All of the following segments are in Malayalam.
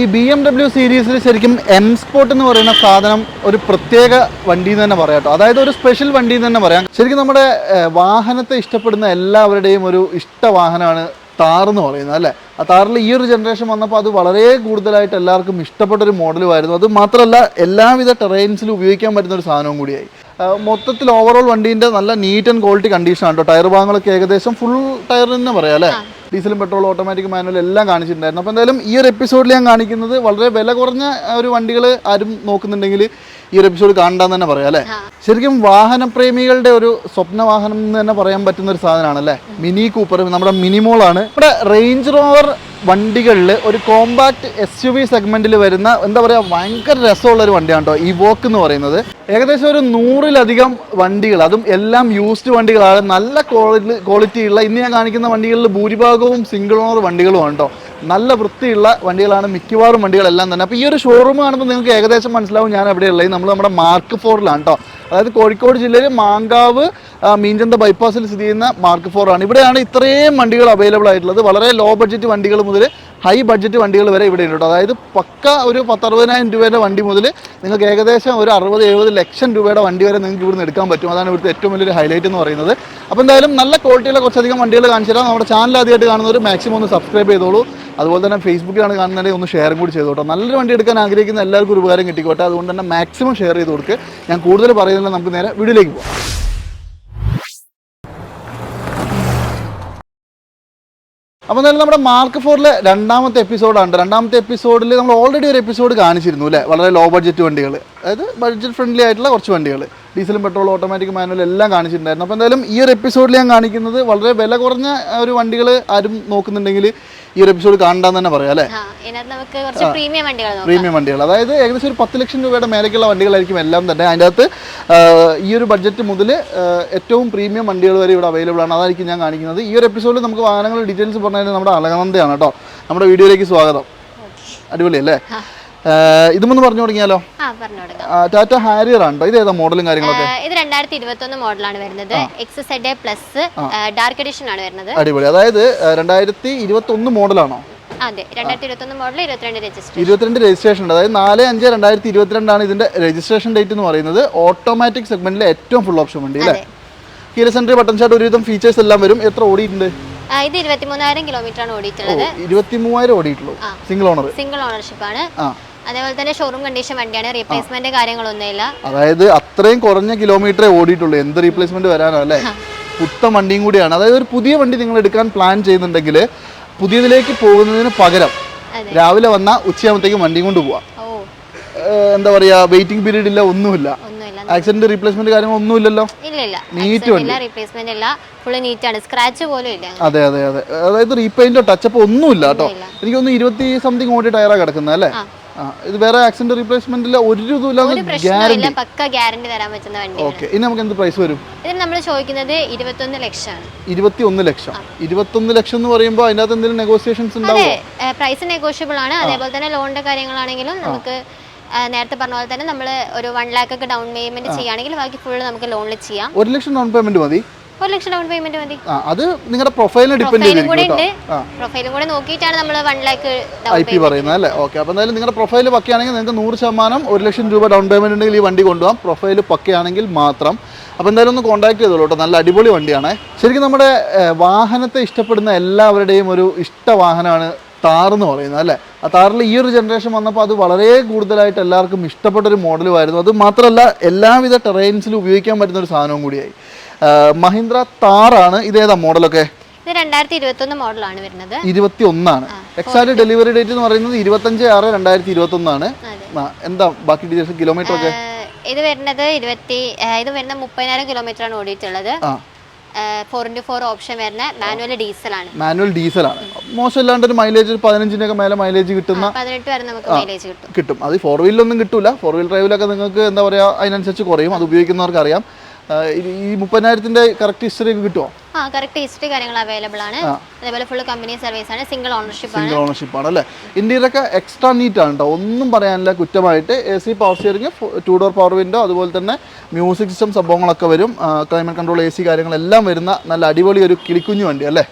ഈ ബി എം ഡബ്ല്യു സീരീസിൽ ശരിക്കും എം സ്പോർട്ട് എന്ന് പറയുന്ന സാധനം ഒരു പ്രത്യേക വണ്ടി എന്ന് തന്നെ പറയാം കേട്ടോ. അതായത് ഒരു സ്പെഷ്യൽ വണ്ടി എന്ന് തന്നെ പറയാം. ശരിക്കും നമ്മുടെ വാഹനത്തെ ഇഷ്ടപ്പെടുന്ന എല്ലാവരുടെയും ഒരു ഇഷ്ട വാഹനമാണ് താർ എന്ന് പറയുന്നത് അല്ലേ? ആ താറിൽ ഈ ഒരു ജനറേഷൻ വന്നപ്പോൾ അത് വളരെ കൂടുതലായിട്ട് എല്ലാവർക്കും ഇഷ്ടപ്പെട്ട ഒരു മോഡലുമായിരുന്നു അത് മാത്രമല്ല എല്ലാവിധ ടെറൈൻസിലും ഉപയോഗിക്കാൻ പറ്റുന്ന ഒരു സാധനവും കൂടിയായി. മൊത്തത്തിൽ ഓവറോൾ വണ്ടീന്റെ നല്ല നീറ്റ് ആൻഡ് ക്വാളിറ്റി കണ്ടീഷൻ ആണ് കേട്ടോ ടയർ ഭാഗങ്ങളൊക്കെ ഏകദേശം ഫുൾ ടയർ തന്നെ പറയാം അല്ലേ? ഡീസലും പെട്രോളും ഓട്ടോമാറ്റിക് മാനുവൽ എല്ലാം കാണിച്ചിട്ടുണ്ടായിരുന്നു. അപ്പോൾ എന്തായാലും ഈ ഒരു എപ്പിസോഡിൽ ഞാൻ കാണിക്കുന്നത് വളരെ വില കുറഞ്ഞ ഒരു വണ്ടികൾ ആരും നോക്കുന്നുണ്ടെങ്കിൽ ഈ ഒരു എപ്പിസോഡ് കാണണ്ടെന്ന് തന്നെ പറയാം അല്ലേ? ശരിക്കും വാഹന പ്രേമികളുടെ ഒരു സ്വപ്ന വാഹനം എന്ന് തന്നെ പറയാൻ പറ്റുന്ന ഒരു സാധനമാണ് അല്ലേ? മിനി കൂപ്പർ നമ്മുടെ മിനിമോളാണ് നമ്മുടെ റേഞ്ച് റോവർ വണ്ടികളിൽ ഒരു കോമ്പാക്ട് എസ് യു വി സെഗ്മെന്റിൽ വരുന്ന എന്താ പറയുക ഭയങ്കര രസമുള്ള ഒരു വണ്ടിയാണ് കേട്ടോ ഈ വോക്ക് എന്ന് പറയുന്നത്. ഏകദേശം ഒരു നൂറിലധികം വണ്ടികൾ അതും എല്ലാം യൂസ്ഡ് വണ്ടികളാണ്. നല്ല ക്വാളിറ്റി ക്വാളിറ്റി ഉള്ള ഇന്ന് ഞാൻ കാണിക്കുന്ന വണ്ടികളിൽ ഭൂരിഭാഗവും സിംഗിൾ ഓണർ വണ്ടികളുമാണ് കേട്ടോ. നല്ല വൃത്തിയുള്ള വണ്ടികളാണ് മിക്കവാറും വണ്ടികളെല്ലാം തന്നെ. അപ്പോൾ ഈ ഒരു ഷോറൂം കാണുമ്പോൾ നിങ്ങൾക്ക് ഏകദേശം മനസ്സിലാവും ഞാൻ അവിടെ എവിടെയുള്ളത് നമ്മൾ നമ്മുടെ മാർക്ക് ഫോറിലാണ് കേട്ടോ അതായത് കോഴിക്കോട് ജില്ലയിൽ മാങ്കാവ് മീൻചന്ത ബൈപ്പാസിൽ സ്ഥിതി ചെയ്യുന്ന മാർക്ക് ഫോറാണ് ഇവിടെയാണ് ഇത്രയും വണ്ടികൾ അവൈലബിൾ ആയിട്ടുള്ളത്. വളരെ ലോ ബഡ്ജറ്റ് വണ്ടികൾ മുതൽ ഹൈ ബഡ്ജറ്റ് വണ്ടികൾ വരെ ഇവിടെ ഉണ്ട് അതായത് പക്ക ഒരു പത്തറുപതിനായിരം രൂപയുടെ വണ്ടി മുതൽ നിങ്ങൾക്ക് ഏകദേശം ഒരു അറുപത് എഴുപത് ലക്ഷം രൂപയുടെ വണ്ടി വരെ നിങ്ങൾക്ക് ഇവിടുന്ന് എടുക്കാൻ പറ്റും. അതാണ് ഇവിടുത്തെ ഏറ്റവും വലിയൊരു ഹൈലൈറ്റ് എന്ന് പറയുന്നത്. അപ്പോൾ എന്തായാലും നല്ല ക്വാളിറ്റിയുള്ള കുറച്ചധികം വണ്ടികൾ കാണിച്ചു തരാം നമ്മുടെ ചാനൽ ആദ്യമായിട്ട് കാണുന്നവർ മാക്സിമം ഒന്ന് സബ്സ്ക്രൈബ് ചെയ്തോളൂ. അതുപോലെ തന്നെ ഫേസ്ബുക്കിലാണ് കാണുന്നതെങ്കിൽ ഒന്ന് ഷെയറും കൂടി ചെയ്തു നല്ലൊരു വണ്ടി എടുക്കാൻ ആഗ്രഹിക്കുന്ന എല്ലാവർക്കും ഒരു ഉപകാരം കിട്ടിക്കോട്ടെ. അതുകൊണ്ട് തന്നെ മാക്സിമം ഷെയർ ചെയ്ത് കൊടുക്കുക ഞാൻ കൂടുതൽ പറയുന്നില്ല നമുക്ക് നേരെ വീഡിയോയിലേക്ക് പോകാം അപ്പോൾ എന്തായാലും നമ്മുടെ മാർക്ക് ഫോറിലെ രണ്ടാമത്തെ എപ്പിസോഡാണ് രണ്ടാമത്തെ എപ്പിസോഡിൽ നമ്മൾ ഓൾറെഡി ഒരു എപ്പിസോഡ് കാണിച്ചിരുന്നു അല്ലേ? വളരെ ലോ ബഡ്ജറ്റ് വണ്ടികൾ അതായത് ബഡ്ജറ്റ് ഫ്രണ്ട്ലി ആയിട്ടുള്ള കുറച്ച് വണ്ടികൾ ഡീസലും പെട്രോളും ഓട്ടോമാറ്റിക് മാനുവൽ എല്ലാം കാണിച്ചിട്ടുണ്ടായിരുന്നു. അപ്പോൾ എന്തായാലും ഈ ഒരു എപ്പിസോഡിൽ ഞാൻ കാണിക്കുന്നത് വളരെ വില കുറഞ്ഞ ഒരു വണ്ടികൾ ആരും നോക്കുന്നുണ്ടെങ്കിൽ ഈ ഒരു എപ്പിസോഡ് കാണണ്ടെന്ന് തന്നെ പറയാം അല്ലേ? പ്രീമിയം വണ്ടികൾ നോക്കാം. പ്രീമിയം വണ്ടികൾ അതായത് ഏകദേശം ഒരു പത്ത് ലക്ഷം രൂപയുടെ മേലേക്കുള്ള വണ്ടികളായിരിക്കും എല്ലാം തന്നെ. അതിന്റെ അകത്ത് ഈ ഒരു ബഡ്ജറ്റ് മുതൽ ഏറ്റവും പ്രീമിയം വണ്ടികൾ വരെ ഇവിടെ അവൈലബിൾ ആണ്. അതായിരിക്കും ഞാൻ കാണിക്കുന്നത്. ഈ ഒരു എപ്പിസോഡിൽ നമുക്ക് വാഹനങ്ങളുടെ ഡീറ്റെയിൽസ് പറഞ്ഞാൽ നമ്മുടെ അലകനന്ദയാണ് കേട്ടോ. നമ്മുടെ വീഡിയോയിലേക്ക് സ്വാഗതം. അടിപൊളി അല്ലേ ഇതുമൊന്ന് പറഞ്ഞു തുടങ്ങിയാലോ? ടാറ്റ ഹാരിയർ ആണ്? ഇത് ഏതാ മോഡലും കാര്യങ്ങളൊക്കെ? ഇത് രണ്ടായിരത്തി ഇരുപത്തി ഒന്ന് മോഡലാണ് വരുന്നത് X Z A plus dark edition ആണ് വരുന്നത്. അടിപൊളി. അതായത് രണ്ടായിരത്തി ഇരുപത്തി ഒന്ന് മോഡലാണോ ഇരുപത്തിരണ്ട് രജിസ്ട്രേഷൻ ഉണ്ട്. അതായത് നാല് അഞ്ച് രണ്ടായിരത്തി ഇരുപത്തിരണ്ടാണ് ഇതിന്റെ രജിസ്ട്രേഷൻ ഡേറ്റ് എന്ന് പറയുന്നത്. ഓട്ടോമാറ്റിക് സെഗ്മെന്റിലെ ഏറ്റവും ഫുൾ ഓപ്ഷൻ വണ്ടി അല്ലേ. കീല സെൻട്രി ബട്ടൺ ഷാട്ട് ഒരുവിധം ഫീച്ചേഴ്സ് എല്ലാം വരും. എത്ര ഓടിയിട്ടുണ്ട്? ഇത് ഇരുപത്തിമൂന്നായിരം കിലോമീറ്റർ ആണ് ഓടിയിട്ടുള്ളത്. ഇരുപത്തിമൂവായിരം ഓടിയിട്ടുള്ളൂ. സിംഗിൾ ഓണർ സിംഗിൾ ഓണർഷിപ്പ് ആണ്. ആ. അതേപോലെ തന്നെ ഷോറൂം കണ്ടീഷൻ വണ്ടിയാണ്. റീപ്ലേസ്മെന്റ് കാര്യങ്ങളൊന്നുമില്ല. അതായത് അത്രയും കുറഞ്ഞ കിലോമീറ്ററേ ഓടിയിട്ടുള്ളൂ. എന്ത് റീപ്ലേസ്മെന്റ് വരാനോ അല്ലേ? പുത്തൻ വണ്ടിയും കൂടിയാണ്. അതായത് ഒരു പുതിയ വണ്ടി നിങ്ങൾ എടുക്കാൻ പ്ലാൻ ചെയ്യുന്നുണ്ടെങ്കിൽ പുതിയതിലേക്ക് പോകുന്നതിന് പകരം രാവിലെ വന്ന ഉച്ചയാകുമ്പോഴത്തേക്കും വണ്ടിയും കൊണ്ട് പോവാം. എന്താ പറയാ വെയിറ്റിംഗ് പീരീഡ് ഇല്ല ഒന്നുമില്ല. ആക്സിഡന്റ് റീപ്ലേസ്മെന്റ് ഇല്ല റീപ്ലേസ്മെന്റ് ഇല്ല. ഫുള്ള് നീറ്റ് ആണ്. സ്ക്രാച്ച് പോലും ഇല്ല അതെ അതെ അതെ. അതായത് റീപെയിന്റോ ടച്ചപ്പോ ഒന്നുമില്ല കേട്ടോ. എനിക്ക് ഒന്ന് ഇരുപത്തി സംതിങ് ഓടി ടയറാ കിടക്കുന്നത് അല്ലേ? ഇത് വേറെ ആക്സിഡന്റ് റീപ്ലേസ്മെന്റിൽ ഒരു പ്രശ്നമില്ല പക്ക ഗ്യാരണ്ടി തരാൻ പറ്റുന്ന വണ്ടി ഓക്കെ ഇനി നമുക്ക് എന്ത് പ്രൈസ് വരും? ഇതിന് നമ്മൾ ചോദിക്കുന്നത് ഇരുപത്തൊന്ന് ലക്ഷമാണ് ഇരുപത്തി ഒന്ന് ലക്ഷം ഇരുപത്തൊന്ന് ലക്ഷം എന്ന് പറയുമ്പോൾ അതിനകത്ത് എന്തെങ്കിലും നെഗോസിയേഷൻസ് ഉണ്ടാവും? പ്രൈസ് നെഗോഷ്യബിൾ ആണ്. അതേപോലെ തന്നെ ലോണിന്റെ കാര്യങ്ങളാണെങ്കിലും നമുക്ക് നേരത്തെ പറഞ്ഞ പോലെ തന്നെ നമ്മൾ ഒരു വൺ ലാക്ക് ഒക്കെ ഡൗൺ പേയ്മെന്റ് ചെയ്യുകയാണെങ്കിൽ ബാക്കി ഫുൾ നമുക്ക് ലോണിൽ ചെയ്യാം. ഒരു ലക്ഷം ഡൗൺ പേയ്മെന്റ് മതി. ഒരു ലക്ഷം ഡൗൺ പേയ്മെന്റ് മതി. അത് നിങ്ങളുടെ പ്രൊഫൈലിനെ ഡിപ്പെൻഡ് പ്രൊഫൈലും കൂടെ നോക്കിയിട്ടാണ് നമ്മൾ one lakh down I P പറയുന്നത് അല്ലേ? ഓക്കെ അപ്പോൾ എന്തായാലും നിങ്ങളുടെ പ്രൊഫൈൽ പക്കയാണെങ്കിൽ നിങ്ങൾക്ക് നൂറ് ശതമാനം ഒരു ലക്ഷം രൂപ ഡൗൺ പേയ്മെന്റ് ഉണ്ടെങ്കിൽ ഈ വണ്ടി കൊണ്ടുപോകാം. പ്രൊഫൈൽ പക്കയാണെങ്കിൽ മാത്രം. അപ്പോൾ എന്തായാലും ഒന്ന് കോൺടാക്ട് ചെയ്തോളൂ കേട്ടോ. നല്ല അടിപൊളി വണ്ടിയാണ്. ശരിക്കും നമ്മുടെ വാഹനത്തെ ഇഷ്ടപ്പെടുന്ന എല്ലാവരുടെയും ഒരു ഇഷ്ട വാഹനമാണ് താർ എന്ന് പറയുന്നത് അല്ലേ? ആ താറിൽ ഈ ഒരു ജനറേഷൻ വന്നപ്പോൾ അത് വളരെ കൂടുതലായിട്ട് എല്ലാവർക്കും ഇഷ്ടപ്പെട്ട ഒരു മോഡലുമായിരുന്നു അത് മാത്രമല്ല എല്ലാവിധ ടെറൈൻസിലും ഉപയോഗിക്കാൻ പറ്റുന്ന ഒരു സാധനവും കൂടിയായി. മഹീന്ദ്ര താറാണ് ഇതേതാ മോഡലൊക്കെ? ഇത് രണ്ടായിരത്തി മോഡലൊക്കെ ഒന്ന് മോഡലാണ് വരുന്നത്. ഇരുപത്തി ഒന്നാണ് എക്സാക്ട് ഡെലിവറി ഡേറ്റ് എന്ന് പറയുന്നത് ഇരുപത്തഞ്ച് ആറ് രണ്ടായിരത്തി ഇരുപത്തി ഒന്നാണ് എന്താ ബാക്കി ഡീറ്റെയിൽസ് കിലോമീറ്റർ ഒക്കെ? ഇത് വരുന്നത് ഇരുപത്തി ഇത് വരുന്ന മുപ്പതിനായിരം കിലോമീറ്റർ ആണ് ഓടിയിട്ടുള്ളത്. ഫോർ ഇന്റു ഫോർ ഓപ്ഷൻ വരുന്ന മാനുവൽ ഡീസലാണ് മാനുവൽ ഡീസലാണ് മോശമില്ലാണ്ട് ഒരു മൈലേജ് ഒരു പതിനഞ്ചിന്റെ ഒക്കെ മേലെ മൈലേജ് കിട്ടുന്ന പതിനെട്ട് വരെ നമുക്ക് മൈലേജ് കിട്ടും. കിട്ടും. അത് ഫോർ വീലൊന്നും കിട്ടില്ല ഫോർ വീൽ ഡ്രൈവിലൊക്കെ നിങ്ങൾക്ക് എന്താ പറയുക അതിനനുസരിച്ച് കുറയും. അത് ഉപയോഗിക്കുന്നവർക്ക് അറിയാം ഈ- മുപ്പതിനായിരത്തിന്റെ കറക്റ്റ് ഹിസ്റ്ററി കിട്ടുമോ ആ കറക്റ്റ് ഹിസ്റ്ററി കാര്യങ്ങൾ അവൈലബിൾ ആണ്. അതേപോലെ ഫുൾ കമ്പനി സർവീസ് ആണ് സിംഗിൾ ഓണർഷിപ്പ് ആണ്. സിംഗിൾ ഓണർഷിപ്പ് ആണ് അല്ലേ? ഇന്ത്യയിലൊക്കെ എക്സ്ട്രാ നീറ്റ് ആണ് കേട്ടോ ഒന്നും പറയാനില്ല കുറ്റമായിട്ട്. A C power steering two door power window അതുപോലെ തന്നെ മ്യൂസിക് സിസ്റ്റം സംഭവങ്ങളൊക്കെ വരും. ക്ലൈമറ്റ് കൺട്രോൾ എ സി കാര്യങ്ങളെല്ലാം വരുന്ന നല്ല അടിപൊളി ഒരു കിളിക്കുഞ്ഞു വണ്ടി അല്ലേ?